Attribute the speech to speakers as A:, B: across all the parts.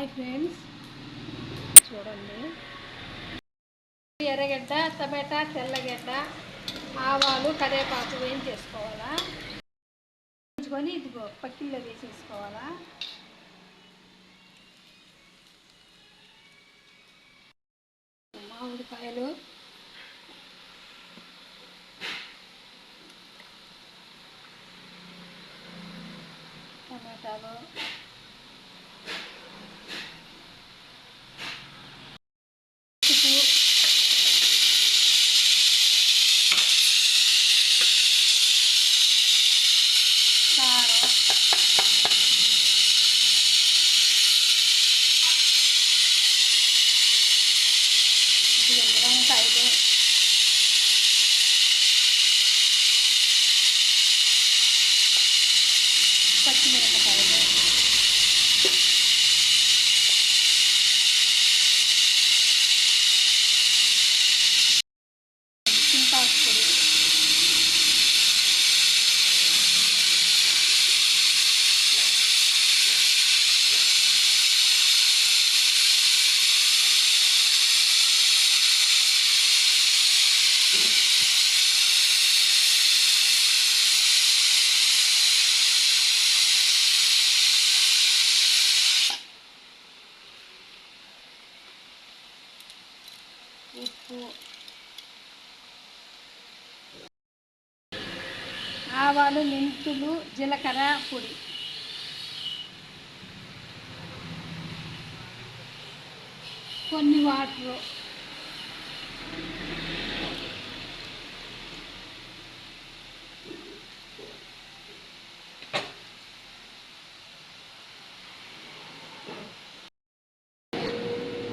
A: Hi friends చూడండి. ఎర్రగడ్డ టమాటా తెల్లగడ్డ ఆవాలు కరివేపాకు వేయించేసుకోవాలా ఉంచుకొని ఇదిగో పక్కిల్లో వేసేసుకోవాలా? మామిడికాయలు. టమాటాలు. 決める ఉప్పు ఆవాలు మెంతులు జీలకర్ర పొడి. కొన్ని వాటరు.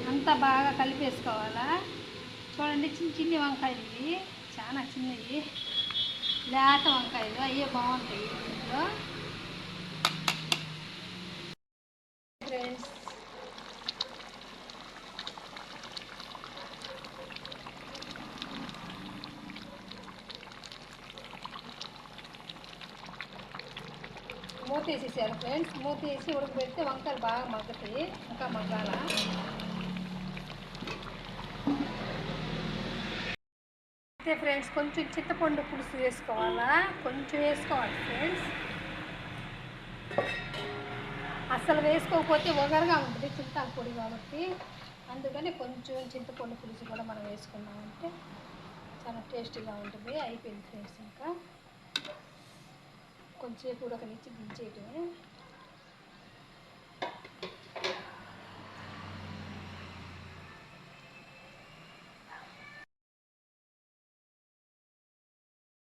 A: అంతా బాగా కలిపేసుకోవాలా? చూడండి చిన్న చిన్ని వంకాయలు ఇవి. చాలా చిన్నవి. లేత వంకాయలు అయ్యే బాగుంటాయి ఇంట్లో ఫ్రెండ్స్. మూత వేసేసారు ఫ్రెండ్స్. మూత వేసి ఉడకబెడితే వంకాయలు బాగా మగ్గుతాయి. ఇంకా మగ్గాల? అయితే ఫ్రెండ్స్. కొంచెం చింతపండు పులుసు వేసుకోవాలా కొంచెం వేసుకోవాలి ఫ్రెండ్స్. అసలు వేసుకోకపోతే ఒగరుగా ఉంటుంది చింతాల పొడి కాబట్టి. అందుకని కొంచెం చింతపండు పులుసు కూడా మనం వేసుకున్నామంటే చాలా టేస్టీగా ఉంటుంది. అయిపోయింది ఫ్రెండ్స్ ఇంకా. కొంచెంసేపు ఉడకనిచ్చి దించేయటమే.